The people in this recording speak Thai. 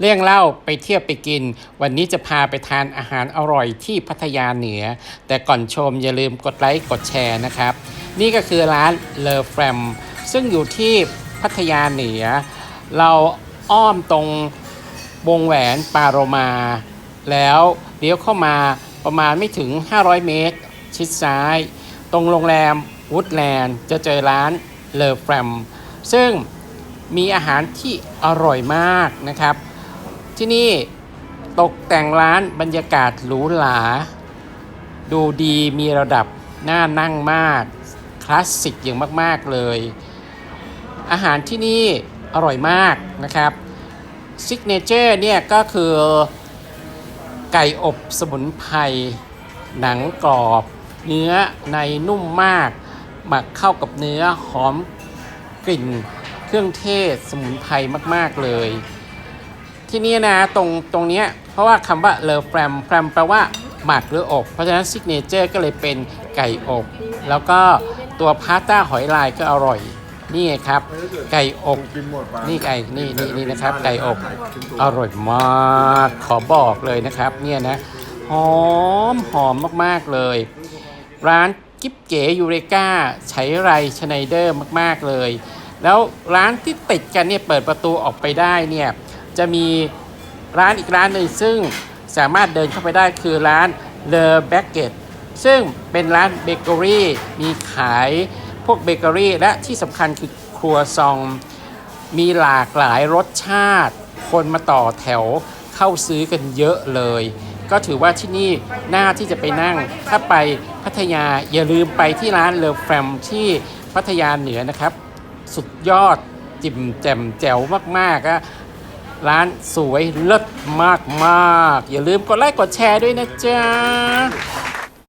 เรื่องเล่าไปเที่ยวไปกิน วันนี้จะพาไปทานอาหารอร่อยที่พัทยาเหนือ แต่ก่อนชมอย่าลืมกดไลค์กดแชร์นะครับ นี่ก็คือร้านเลอแฟมซึ่งอยู่ที่พัทยาเหนือ เราอ้อมตรงวงแหวนปาโรมา แล้วเลี้ยวเข้ามาประมาณไม่ถึง 500 เมตร ชิดซ้าย ตรงโรงแรมวูดแลนด์จะเจอร้านเลอแฟมซึ่งมีอาหารที่อร่อยมากนะครับ ที่นี่ตกแต่งร้านบรรยากาศหรูหรา ดูดีมีระดับน่านั่งมาก คลาสสิกอย่างมากๆเลย อาหารที่นี่อร่อยมากนะครับซิกเนเจอร์เนี่ยก็คือไก่อบสมุนไพรหนังกรอบ เนื้อในนุ่มมาก หมักเข้ากับเนื้อหอมกลิ่นเครื่องเทศสมุนไพรมาก ๆ เลย ที่นี่นะตรงตรงเนี้ยเพราะว่าคำว่าเลอแฟมแฟมแปลว่าหมักหรืออบ เพราะฉะนั้นซิกเนเจอร์ก็เลยเป็นไก่อบ แล้วก็ตัวพาสต้าหอยลายก็อร่อย นี่ครับ ไก่อบกินหมดปะนี่ไก่นี่นี่นี่นะครับ ไก่อบอร่อยมากขอบอกเลยนะครับ เนี่ยนะหอมหอมมากๆเลย ร้านกิ๊บเก๋ยูเรกาใช้ไรชไนเดอร์มากๆเลย แล้วร้านที่ติดกันเนี่ยเปิดประตูออกไปได้เนี่ย จะมีร้านอีกร้านหนึ่งซึ่งสามารถเดินเข้าไปได้คือร้าน Le b a g u e t ซึ่งเป็นร้านเบเกอรี่มีขายพวกเบเกอรี่และที่สำคัญคือครัวซอง มีหลากหลายรสชาติ คนมาต่อแถวเข้าซื้อกันเยอะเลย ก็ถือว่าที่นี่น่าที่จะไปนั่ง ถ้าไปพัทยาอย่าลืมไปที่ร้านเลอแฟมที่พัทยาเหนือนะครับ สุดยอดจิ่มแจ่มแจ๋วมากๆอะ ร้านสวยเลิศมากๆ อย่าลืมกดไลค์กดแชร์ด้วยนะจ๊ะ